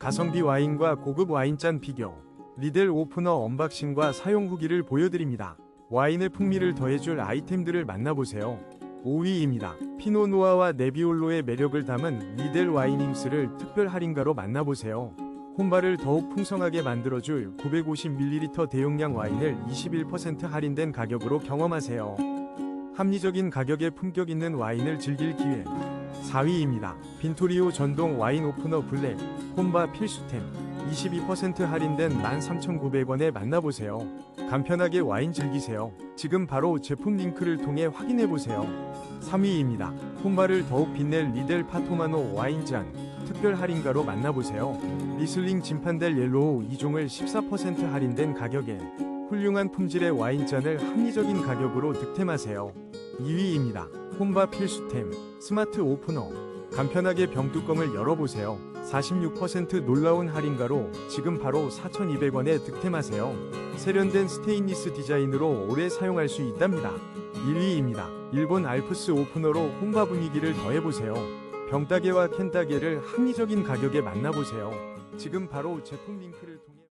가성비 와인과 고급 와인잔 비교, 리델 오프너 언박싱과 사용 후기를 보여드립니다. 와인의 풍미를 더해줄 아이템들을 만나보세요. 5위입니다. 피노누아와 네비올로의 매력을 담은 리델 와이닝스를 특별 할인가로 만나보세요. 혼바를 더욱 풍성하게 만들어줄 950ml 대용량 와인을 21% 할인된 가격으로 경험하세요. 합리적인 가격에 품격 있는 와인을 즐길 기회. 4위입니다. 빈토리오 전동 와인 오프너 블랙 혼바 필수템 22% 할인된 13,900원에 만나보세요. 간편하게 와인 즐기세요. 지금 바로 제품 링크를 통해 확인해보세요. 3위입니다. 혼바를 더욱 빛낼 리델 파토마노 와인잔 특별 할인가로 만나보세요. 리슬링 진판델 옐로우 2종을 14% 할인된 가격에 훌륭한 품질의 와인잔을 합리적인 가격으로 득템하세요. 2위입니다. 혼바 필수템 스마트 오프너 간편하게 병뚜껑을 열어보세요. 46% 놀라운 할인가로 지금 바로 4,200원에 득템하세요. 세련된 스테인리스 디자인으로 오래 사용할 수 있답니다. 1위입니다. 일본 알프스 오프너로 혼바 분위기를 더해보세요. 병따개와 캔따개를 합리적인 가격에 만나보세요. 지금 바로 제품 링크를 통해